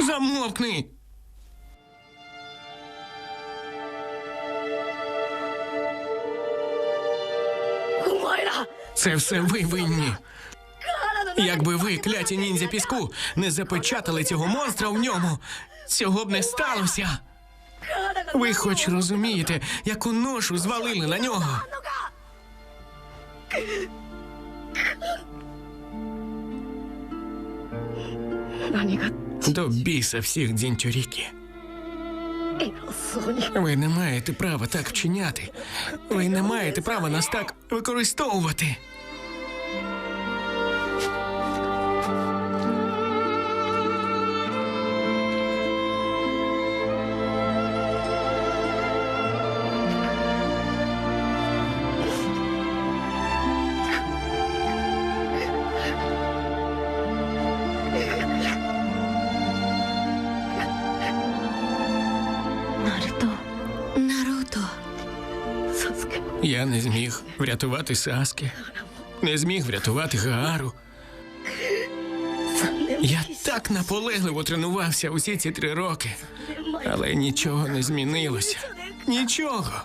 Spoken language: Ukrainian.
Замовкни! Це все ви винні. Якби ви, кляті ніндзя піску, не запечатали цього монстра в ньому, цього б не сталося. Ви хоч розумієте, яку ношу звалили на нього. До біса всіх дзінтюріки. Ви не маєте права так вчиняти. Ви не маєте права нас так використовувати. Я не зміг врятувати Саскі, не зміг врятувати Гаару. Я так наполегливо тренувався усі ці три роки, але нічого не змінилося. Нічого.